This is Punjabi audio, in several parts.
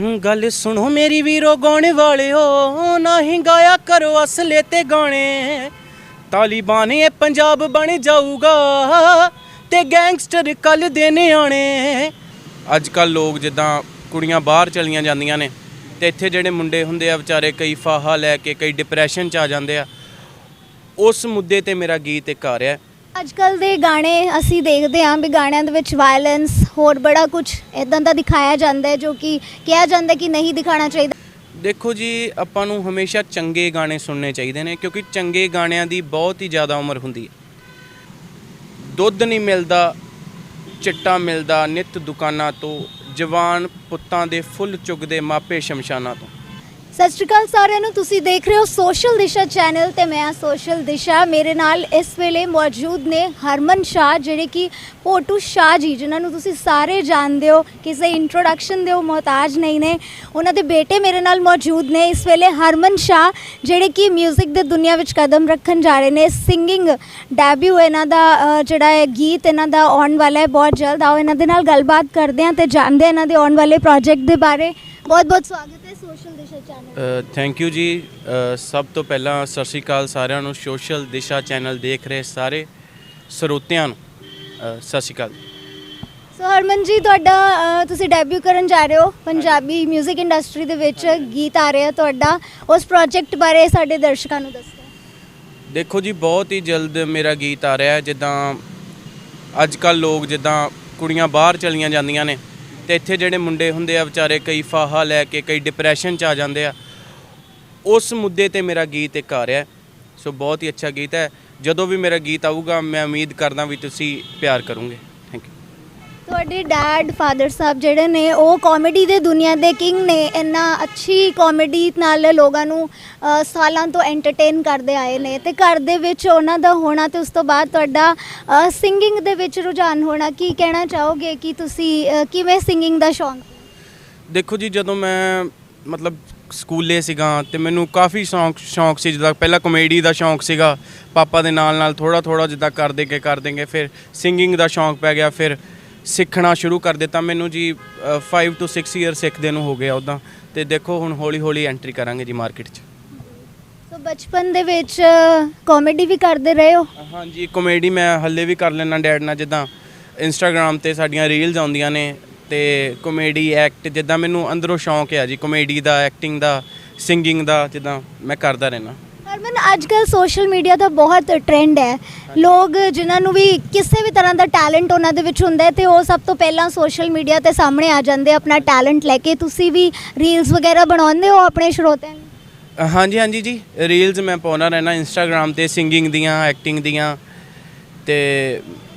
ਗੱਲ ਸੁਣੋ ਮੇਰੀ ਵੀਰੋ, ਗਾਉਣ ਵਾਲਿਓ, ਨਹੀਂ ਗਾਇਆ ਕਰੋ ਅਸਲੇ ਤੇ ਗਾਣੇ। ਤਾਲਿਬਾਨ, ਇਹ ਪੰਜਾਬ ਬਣ ਜਾਊਗਾ ਤੇ ਗੈਂਗਸਟਰ ਕੱਲ ਦੇ ਨਿਆਣੇ। ਅੱਜ ਕੱਲ ਲੋਕ ਜਿੱਦਾਂ ਕੁੜੀਆਂ ਬਾਹਰ ਚਲੀਆਂ ਜਾਂਦੀਆਂ ਨੇ ਤੇ ਇੱਥੇ ਜਿਹੜੇ ਮੁੰਡੇ ਹੁੰਦੇ ਆ, ਵਿਚਾਰੇ ਕਈ ਫਾਹਾ ਲੈ ਕੇ, ਕਈ ਡਿਪਰੈਸ਼ਨ ਚ ਆ ਜਾਂਦੇ ਆ। ਉਸ ਮੁੱਦੇ ਤੇ ਮੇਰਾ ਗੀਤ ਇੱਕ ਆ ਰਿਹਾ। ਹੈ ਅੱਜ ਕੱਲ ਦੇ ਗਾਣੇ ਅਸੀਂ ਦੇਖਦੇ ਹਾਂ ਵੀ ਗਾਣਿਆਂ ਦੇ ਵਿੱਚ ਵਾਇਲੈਂਸ ਹੋਰ ਬੜਾ ਕੁਝ ਇਦਾਂ ਦਾ ਦਿਖਾਇਆ ਜਾਂਦਾ ਹੈ ਜੋ ਕਿ ਕਿਹਾ ਜਾਂਦਾ ਕਿ ਨਹੀਂ ਦਿਖਾਣਾ ਚਾਹੀਦਾ। ਦੇਖੋ ਜੀ, ਆਪਾਂ ਨੂੰ ਹਮੇਸ਼ਾ ਚੰਗੇ ਗਾਣੇ ਸੁਣਨੇ ਚਾਹੀਦੇ ਨੇ ਕਿਉਂਕਿ ਚੰਗੇ ਗਾਣਿਆਂ ਦੀ ਬਹੁਤ ਹੀ ਜ਼ਿਆਦਾ ਉਮਰ ਹੁੰਦੀ ਹੈ। ਦੁੱਧ ਨਹੀਂ ਮਿਲਦਾ, ਚਿੱਟਾ ਮਿਲਦਾ ਨਿਤ ਦੁਕਾਨਾਂ ਤੋਂ, ਜਵਾਨ ਪੁੱਤਾਂ ਦੇ ਫੁੱਲ ਚੁਗਦੇ ਮਾਪੇ ਸ਼ਮਸ਼ਾਨਾਂ ਤੋਂ। ਸਤਿ ਸ਼੍ਰੀ ਅਕਾਲ ਸਾਰਿਆਂ ਨੂੰ ਤੁਸੀਂ ਦੇਖ ਰਹੇ ਹੋ ਸੋਸ਼ਲ ਦਿਸ਼ਾ ਚੈਨਲ ਤੇ ਮੈਂ ਹਾਂ ਸੋਸ਼ਲ ਦਿਸ਼ਾ ਮੇਰੇ ਨਾਲ ਇਸ ਵੇਲੇ ਮੌਜੂਦ ਨੇ ਹਰਮਨ ਸ਼ਾਹ ਜਿਹੜੇ ਕਿ ਪੋਟੂ ਸ਼ਾਹ ਜੀ ਜਿਨ੍ਹਾਂ ਨੂੰ ਤੁਸੀਂ ਸਾਰੇ ਜਾਣਦੇ ਹੋ। ਕਿਸੇ ਇੰਟਰੋਡਕਸ਼ਨ ਦੇ ਉਹ ਮੁਹਤਾਜ ਨਹੀਂ ਨੇ। ਉਹਨਾਂ ਦੇ ਬੇਟੇ ਮੇਰੇ ਨਾਲ ਮੌਜੂਦ ਨੇ। ਇਸ ਵੇਲੇ ਹਰਮਨ ਸ਼ਾਹ ਜਿਹੜੇ ਕਿ 뮤직 ਦੇ ਦੁਨੀਆ ਵਿੱਚ ਕਦਮ ਰੱਖਣ ਜਾ ਰਹੇ ਨੇ। ਸਿੰਗਿੰਗ ਡੈਬਿਊ ਇਹਨਾਂ ਦਾ ਅ, ਜਿਹੜਾ ਹੈ ਗੀਤ ਇਹਨਾਂ ਦਾ ਆਉਣ ਵਾਲਾ ਹੈ। ਬਹੁਤ ਜਲਦ ਆਓ ਇਹਨਾਂ ਦੇ ਨਾਲ ਗੱਲਬਾਤ ਕਰਦੇ ਹਾਂ ਤੇ ਜਾਣਦੇ ਹਾਂ ਇਹਨਾਂ ਦੇ ਆਉਣ ਵਾਲੇ ਪ੍ਰੋਜੈਕਟ ਦੇ ਬਾਰੇ। ਬਹੁਤ ਬਹੁਤ ਸਵਾਗਤ ਹੈ ਸੋਸ਼ਲ ਦਿਸ਼ਾ ਚੈਨਲ ਥੈਂਕ ਯੂ ਜੀ। ਸਭ ਤੋਂ ਪਹਿਲਾਂ ਸਤਿ ਸ਼੍ਰੀ ਅਕਾਲ ਸਾਰਿਆਂ ਨੂੰ। ਸੋਸ਼ਲ ਦਿਸ਼ਾ ਚੈਨਲ ਦੇਖ ਰਹੇ ਸਾਰੇ ਸਰੋਤਿਆਂ ਨੂੰ। ਸਤਿ ਸ਼੍ਰੀ ਅਕਾਲ। ਸੋ ਹਰਮਨ ਜੀ ਤੁਹਾਡਾ ਅ, ਤੁਸੀਂ ਡੈਬਿਊ ਕਰਨ ਜਾ ਰਹੇ ਹੋ ਪੰਜਾਬੀ 뮤직 ਇੰਡਸਟਰੀ ਦੇ ਵਿੱਚ। ਗੀਤ ਆ ਰਿਹਾ ਤੁਹਾਡਾ। ਉਸ ਪ੍ਰੋਜੈਕਟ ਬਾਰੇ ਸਾਡੇ ਦਰਸ਼ਕਾਂ ਨੂੰ ਦੱਸੋ। ਦੇਖੋ ਜੀ ਬਹੁਤ ਹੀ ਜਲਦ ਮੇਰਾ ਗੀਤ ਆ ਰਿਹਾ ਹੈ। ਜਿੱਦਾਂ ਅੱਜ ਕੱਲ ਲੋਕ ਜਿੱਦਾਂ ਕੁੜੀਆਂ ਬਾਹਰ ਚਲੀਆਂ ਜਾਂਦੀਆਂ ਨੇ। ਤੇ ਇੱਥੇ ਜਿਹੜੇ ਮੁੰਡੇ ਹੁੰਦੇ ਆ ਵਿਚਾਰੇ ਕਈ ਫਾਹਾ ਲੈ ਕੇ, ਕਈ ਡਿਪਰੈਸ਼ਨ ਚ ਆ ਜਾਂਦੇ ਆ। ਉਸ ਮੁੱਦੇ ਤੇ ਮੇਰਾ ਗੀਤ ਇੱਕ ਆ ਰਿਹਾ ਸੋ ਬਹੁਤ ਹੀ ਅੱਛਾ ਗੀਤ ਹੈ। ਜਦੋਂ ਵੀ ਮੇਰਾ ਗੀਤ ਆਊਗਾ, ਮੈਂ ਉਮੀਦ ਕਰਦਾ ਵੀ ਤੁਸੀਂ ਪਿਆਰ ਕਰੋਗੇ। ਤੁਹਾਡੇ ਡੈਡ ਫਾਦਰ ਸਾਹਿਬ ਜਿਹੜੇ ਨੇ ਉਹ ਕਾਮੇਡੀ ਦੇ ਦੁਨੀਆ ਦੇ ਕਿੰਗ ਨੇ। ਇੰਨਾ ਅੱਛੀ ਕਾਮੇਡੀ ਨਾਲ ਲੋਕਾਂ ਨੂੰ ਅ, ਸਾਲਾਂ ਤੋਂ ਐਂਟਰਟੇਨ ਕਰਦੇ ਆਏ ਨੇ। ਤੇ ਘਰ ਦੇ ਵਿੱਚ ਉਹਨਾਂ ਦਾ ਹੋਣਾ ਤੇ ਉਸ ਤੋਂ ਬਾਅਦ ਤੁਹਾਡਾ ਸਿੰਗਿੰਗ ਦੇ ਵਿੱਚ ਰੁਝਾਨ ਹੋਣਾ ਕੀ ਕਹਿਣਾ ਚਾਹੋਗੇ ਕਿ ਤੁਸੀਂ ਅ, ਕਿਵੇਂ ਸਿੰਗਿੰਗ ਦਾ ਸ਼ੌਂਕ? ਦੇਖੋ ਜੀ ਜਦੋਂ ਮੈਂ ਮਤਲਬ ਸਕੂਲੇ ਸੀਗਾ ਤੇ ਮੈਨੂੰ ਕਾਫੀ ਸ਼ੌਂਕ ਸ਼ੌਂਕ ਸੀ ਜਿੱਦਾਂ ਪਹਿਲਾਂ ਕਮੇਡੀ ਦਾ ਸ਼ੌਂਕ ਸੀਗਾ। ਪਾਪਾ ਦੇ ਨਾਲ ਨਾਲ ਥੋੜਾ ਥੋੜਾ ਜਿੱਦਾਂ ਕਰ ਦੇ ਕੇ ਕਰ ਦੇਂਗੇ ਫਿਰ ਸਿੰਗਿੰਗ ਦਾ ਸ਼ੌਂਕ ਪੈ ਗਿਆ ਫਿਰ ਸਿੱਖਣਾ ਸ਼ੁਰੂ ਕਰ ਦਿੱਤਾ। ਮੈਨੂੰ ਜੀ 5 ਤੋਂ 6 ਇਅਰ ਸਿੱਖਦੇ ਨੂੰ ਹੋ ਗਿਆ ਉਦਾਂ ਤੇ ਦੇਖੋ ਹੁਣ ਹੌਲੀ ਹੌਲੀ ਐਂਟਰੀ ਕਰਾਂਗੇ ਜੀ ਮਾਰਕੀਟ 'ਚ। ਸੋ ਬਚਪਨ ਦੇ ਵਿੱਚ ਕਾਮੇਡੀ ਵੀ ਕਰਦੇ ਰਹੇ ਹੋ? ਹਾਂਜੀ ਕਮੇਡੀ ਮੈਂ ਹੱਲੇ ਵੀ ਕਰ ਲੈਣਾ ਡੈਡ ਨਾਲ ਜਿੱਦਾਂ ਇੰਸਟਾਗ੍ਰam ਤੇ ਸਾਡੀਆਂ ਰੀਲਸ ਆਉਂਦੀਆਂ ਨੇ ਤੇ ਕਮੇਡੀ ਐਕਟ ਜਿੱਦਾਂ ਮੈਨੂੰ ਅੰਦਰੋਂ ਸ਼ੌਂਕ ਹੈ ਜੀ। ਕਮੇਡੀ ਦਾ ਐਕਟਿੰਗ ਦਾ ਸਿੰਗਿੰਗ ਦਾ ਜਿੱਦਾਂ ਮੈਂ ਕਰਦਾ ਰਹਿਣਾ ਹਰਮਨ ਅੱਜ ਕੱਲ ਸੋਸ਼ਲ ਮੀਡੀਆ ਦਾ ਬਹੁਤ ਟ੍ਰੈਂਡ ਹੈ ਲੋਕ ਜਿਨ੍ਹਾਂ ਨੂੰ ਵੀ ਕਿਸੇ ਵੀ ਤਰ੍ਹਾਂ ਦਾ ਟੈਲੈਂਟ ਉਹਨਾਂ ਦੇ ਵਿੱਚ ਹੁੰਦਾ ਹੈ ਤੇ ਉਹ ਸਭ ਤੋਂ ਪਹਿਲਾਂ ਸੋਸ਼ਲ ਮੀਡੀਆ ਤੇ ਸਾਹਮਣੇ ਆ ਜਾਂਦੇ ਆ ਆਪਣਾ ਟੈਲੈਂਟ ਲੈ ਕੇ ਤੁਸੀਂ ਵੀ ਰੀਲਸ ਵਗੈਰਾ ਬਣਾਉਂਦੇ ਹੋ ਆਪਣੇ ਸਰੋਤਿਆਂ ਨੂੰ ਹਾਂਜੀ ਹਾਂਜੀ ਜੀ ਰੀਲਸ ਮੈਂ ਪਾਉਣਾ ਰਹਿਣਾ ਇੰਸਟਾਗ੍ਰam ਤੇ ਸਿੰਗਿੰਗ ਦੀਆਂ ਐਕਟਿੰਗ ਦੀਆਂ ਤੇ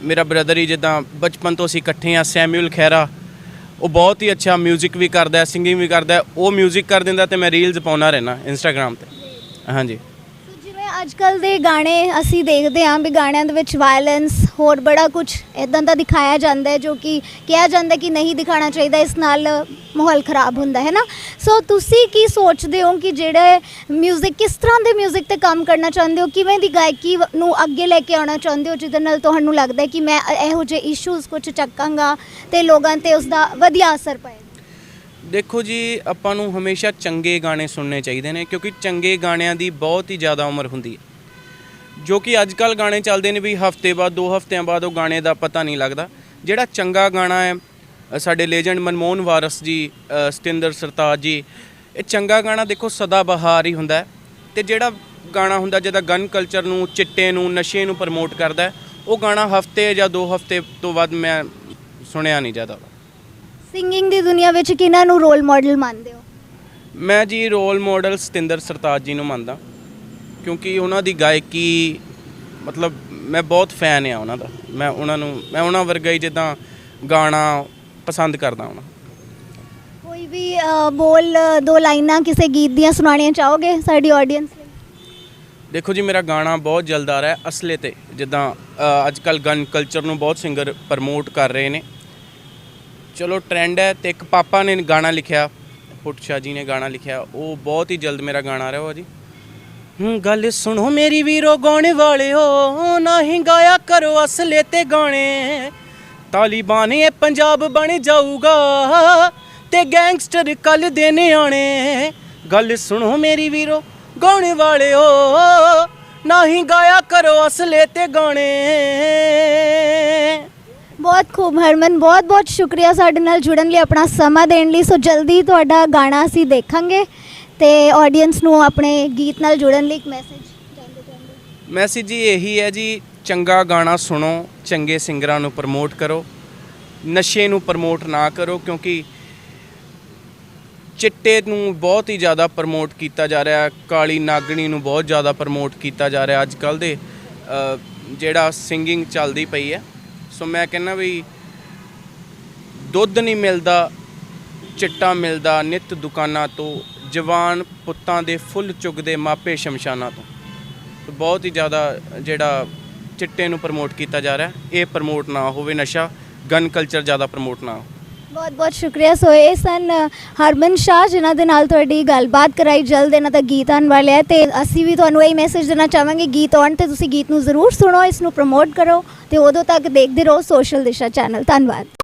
ਮੇਰਾ ਬ੍ਰਦਰ ਹੀ ਜਿੱਦਾਂ ਬਚਪਨ ਤੋਂ ਅਸੀਂ ਇਕੱਠੇ ਆ ਸੈਮੂਅਲ ਖੈਰਾ ਉਹ ਬਹੁਤ ਹੀ ਅੱਛਾ 뮤직 ਵੀ ਕਰਦਾ ਹੈ ਸਿੰਗਿੰਗ ਵੀ ਕਰਦਾ ਹੈ ਉਹ 뮤직 ਕਰ ਦਿੰਦਾ ਤੇ ਮੈਂ ਰੀਲਸ ਪਾਉਣਾ ਰਹਿਣਾ ਇੰਸਟਾਗ੍ਰam ਤੇ ਹਾਂਜੀ ਸੋ ਜਿਵੇਂ ਅੱਜ ਕੱਲ ਦੇ ਗਾਣੇ ਅਸੀਂ ਦੇਖਦੇ ਹਾਂ ਵੀ ਗਾਣਿਆਂ ਦੇ ਵਿੱਚ ਵਾਇਲੈਂਸ ਹੋਰ ਬੜਾ ਕੁਝ ਇਦਾਂ ਦਾ ਦਿਖਾਇਆ ਜਾਂਦਾ ਹੈ ਜੋ ਕਿ ਕਿਹਾ ਜਾਂਦਾ ਕਿ ਨਹੀਂ ਦਿਖਾਣਾ ਚਾਹੀਦਾ ਇਸ ਨਾਲ ਮਾਹੌਲ ਖਰਾਬ ਹੁੰਦਾ ਹੈ ਨਾ ਸੋ ਤੁਸੀਂ ਕੀ ਸੋਚਦੇ ਹੋ ਕਿ ਜਿਹੜੇ 뮤직 ਕਿਸ ਤਰ੍ਹਾਂ ਦੇ 뮤직 ਤੇ ਕੰਮ ਕਰਨਾ ਚਾਹੁੰਦੇ ਹੋ ਕਿਵੇਂ ਦੀ ਗਾਇਕੀ ਵ- ਨੂੰ ਅੱਗੇ ਲੈ ਕੇ ਆਉਣਾ ਚਾਹੁੰਦੇ ਹੋ ਜਿਹਦੇ ਨਾਲ ਤੁਹਾਨੂੰ ਲੱਗਦਾ ਹੈ ਕਿ ਮੈਂ ਅ- ਇਹੋ ਜਿਹੇ ਇਸ਼ੂਜ਼ ਕੁਝ ਚੱਕਾਂਗਾ ਤੇ ਲੋਕਾਂ ਤੇ ਉਸ ਦਾ ਵਧੀਆ ਅਸਰ ਪਏ ਦੇਖੋ ਜੀ, ਆਪਾਂ ਨੂੰ ਹਮੇਸ਼ਾ ਚੰਗੇ ਗਾਣੇ ਸੁਣਨੇ ਚਾਹੀਦੇ ਨੇ, ਕਿਉਂਕਿ ਚੰਗੇ ਗਾਣਿਆਂ ਦੀ ਬਹੁਤ ਹੀ ਜ਼ਿਆਦਾ ਉਮਰ ਹੁੰਦੀ ਹੈ। ਜੋ ਕਿ ਅੱਜ ਕੱਲ ਗਾਣੇ ਚੱਲਦੇ ਨੇ ਵੀ ਹਫ਼ਤੇ ਬਾਅਦ, ਦੋ ਹਫਤਿਆਂ ਬਾਅਦ ਉਹ ਗਾਣੇ ਦਾ ਪਤਾ ਨਹੀਂ ਲੱਗਦਾ। ਜਿਹੜਾ ਚੰਗਾ ਗਾਣਾ ਹੈ ਸਾਡੇ ਲੈਜੈਂਡ ਮਨਮੋਹਨ ਵਾਰਸ ਜੀ ਸਤਿੰਦਰ ਸਰਤਾਜ ਜੀ, ਇਹ ਚੰਗਾ ਗਾਣਾ ਦੇਖੋ ਸਦਾ ਬਹਾਰ ਹੀ ਹੁੰਦਾ ਹੈ। ਤੇ ਜਿਹੜਾ ਗਾਣਾ ਹੁੰਦਾ, ਜਿਹਦਾ ਗਨ ਕਲਚਰ ਨੂੰ, ਚਿੱਟੇ ਨੂੰ, ਨਸ਼ੇ ਨੂੰ ਪ੍ਰਮੋਟ ਕਰਦਾ ਉਹ ਗਾਣਾ ਹਫ਼ਤੇ ਜਾਂ ਦੋ ਹਫ਼ਤੇ ਤੋਂ ਵੱਧ ਮੈਂ ਸੁਣਿਆ ਨਹੀਂ ਜ਼ਿਆਦਾ। ਸਿੰਗਿੰਗ ਦੀ ਦੁਨੀਆ ਵਿੱਚ ਕਿਹਨਾਂ ਨੂੰ ਰੋਲ ਮਾਡਲ ਮੰਨਦੇ ਹੋ? ਮੈਂ ਜੀ ਰੋਲ ਮਾਡਲ ਸਤਿੰਦਰ ਸਰਤਾਜ ਜੀ ਨੂੰ ਮੰਨਦਾ ਕਿਉਂਕਿ ਉਹਨਾਂ ਦੀ ਗਾਇਕੀ ਮਤਲਬ ਮੈਂ ਬਹੁਤ ਫੈਨ ਆ ਉਹਨਾਂ ਦਾ। ਮੈਂ ਉਹਨਾਂ ਨੂੰ ਮੈਂ ਉਹਨਾਂ ਵਰਗਾ ਹੀ ਜਿੱਦਾਂ ਗਾਣਾ ਪਸੰਦ ਕਰਦਾ ਹਾਂ ਕੋਈ ਵੀ ਅ, ਬੋਲ ਅ, ਦੋ ਲਾਈਨਾਂ ਕਿਸੇ ਗੀਤ ਦੀਆਂ ਸੁਣਾਉਣੀਆਂ ਚਾਹੋਗੇ ਸਾਡੀ ਆਡੀਅנס ਲਈ? ਦੇਖੋ ਜੀ ਮੇਰਾ ਗਾਣਾ ਬਹੁਤ ਜਲਦ ਆ ਰਿਹਾ ਹੈ ਅਸਲੇ ਤੇ। ਜਿੱਦਾਂ ਅ, ਅੱਜ ਕੱਲ ਗਨ ਕਲਚਰ ਨੂੰ ਬਹੁਤ ਸਿੰਗਰ ਪ੍ਰਮੋਟ ਕਰ ਰਹੇ ਨੇ। ਚਲੋ ਟ੍ਰੈਂਡ ਹੈ ਤੇ ਇੱਕ ਪਾਪਾ ਨੇ ਗਾਣਾ ਲਿਖਿਆ ਪੁੱਟ ਜੀ ਨੇ ਗਾਣਾ ਲਿਖਿਆ ਉਹ ਬਹੁਤ ਹੀ ਜਲਦ ਮੇਰਾ ਗਾਣਾ ਆ ਰਿਹਾ ਵਾ ਜੀ। ਹੂੰ, ਗੱਲ ਸੁਣੋ ਮੇਰੀ ਵੀਰੋ ਗਾਉਣ ਵਾਲਿਓ ਨਹੀਂ ਗਾਇਆ ਕਰੋ ਅਸਲੇ ਤੇ ਗਾਣੇ। ਤਾਲੀਬਾਨ ਇਹ ਪੰਜਾਬ ਬਣ ਜਾਊਗਾ ਤੇ ਗੈਂਗਸਟਰ ਕੱਲ ਦੇ ਨਿਆਣੇ। ਗੱਲ ਸੁਣੋ ਮੇਰੀ ਵੀਰੋ ਗਾਣੇ ਵਾਲਿਓ ਨਾ ਹੀ ਗਾਇਆ ਕਰੋ ਅਸਲੇ ਤੇ ਗਾਣੇ। ਬਹੁਤ ਖੂਬ, ਹਰਮਨ ਬਹੁਤ ਬਹੁਤ ਸ਼ੁਕਰੀਆ ਸਾਡੇ ਨਾਲ ਜੁੜਨ ਲਈ, ਆਪਣਾ ਸਮਾਂ ਦੇਣ ਲਈ। ਸੋ ਜਲਦੀ ਤੁਹਾਡਾ ਗਾਣਾ ਅਸੀਂ ਦੇਖਾਂਗੇ ਤੇ ਆਡੀਅנס ਨੂੰ ਆਪਣੇ ਗੀਤ ਨਾਲ ਜੁੜਨ ਲਈ ਇੱਕ ਮੈਸੇਜ ਮੈਸੇਜ ਜੀ ਇਹੀ ਹੈ ਜੀ, ਚੰਗਾ ਗਾਣਾ ਸੁਣੋ, ਚੰਗੇ ਸਿੰਗਰਾਂ ਨੂੰ ਪ੍ਰਮੋਟ ਕਰੋ, ਨਸ਼ੇ ਨੂੰ ਪ੍ਰਮੋਟ ਨਾ ਕਰੋ, ਕਿਉਂਕਿ ਚਿੱਟੇ ਨੂੰ ਬਹੁਤ ਹੀ ਜ਼ਿਆਦਾ ਪ੍ਰਮੋਟ ਕੀਤਾ ਜਾ ਰਿਹਾ, ਕਾਲੀ ਨਾਗਣੀ ਨੂੰ ਬਹੁਤ ਜ਼ਿਆਦਾ ਪ੍ਰਮੋਟ ਕੀਤਾ ਜਾ ਰਿਹਾ ਅੱਜ ਕੱਲ ਦੇ ਜਿਹੜਾ ਸਿੰਗਿੰਗ ਚੱਲਦੀ ਪਈ ਹੈ। ਸੋ ਮੈਂ ਕਹਿੰਦਾ ਵੀ ਦੁੱਧ ਨਹੀਂ ਮਿਲਦਾ, ਚਿੱਟਾ ਮਿਲਦਾ ਨਿਤ ਦੁਕਾਨਾਂ ਤੋਂ, ਜਵਾਨ ਪੁੱਤਾਂ ਦੇ ਫੁੱਲ ਚੁਗਦੇ ਮਾਪੇ ਸ਼ਮਸ਼ਾਨਾਂ ਤੋਂ। ਬਹੁਤ ਹੀ ਜ਼ਿਆਦਾ ਜਿਹੜਾ ਚਿੱਟੇ ਨੂੰ ਪ੍ਰਮੋਟ ਕੀਤਾ ਜਾ ਰਿਹਾ, ਇਹ ਪ੍ਰਮੋਟ ਨਾ ਹੋਵੇ ਨਸ਼ਾ ਗਨ ਕਲਚਰ ਜ਼ਿਆਦਾ ਪ੍ਰਮੋਟ ਨਾ ਹੋਵੇ। ਬਹੁਤ ਬਹੁਤ ਸ਼ੁਕਰੀਆ। ਸੋ ਇਹ ਸਨ ਹਰਮਨ ਸ਼ਾਹ, ਜਿਨ੍ਹਾਂ ਦੇ ਨਾਲ ਤੁਹਾਡੀ ਗੱਲਬਾਤ ਕਰਾਈ, ਜਲਦ ਇਹਨਾਂ ਦਾ ਗੀਤ ਆਉਣ ਵਾਲਾ ਹੈ। ਤੇ ਅਸੀਂ ਵੀ ਤੁਹਾਨੂੰ ਇਹ ਮੈਸੇਜ ਦੇਣਾ ਚਾਹਾਂਗੇ, ਗੀਤ ਆਉਣ ਤੇ ਤੁਸੀਂ ਗੀਤ ਨੂੰ ਜ਼ਰੂਰ ਸੁਣੋ, ਇਸ ਨੂੰ ਪ੍ਰਮੋਟ ਕਰੋ। ਤੇ ਉਦੋਂ ਤੱਕ ਦੇਖਦੇ ਰਹੋ ਸੋਸ਼ਲ ਦਿਸ਼ਾ ਚੈਨਲ ਧੰਨਵਾਦ।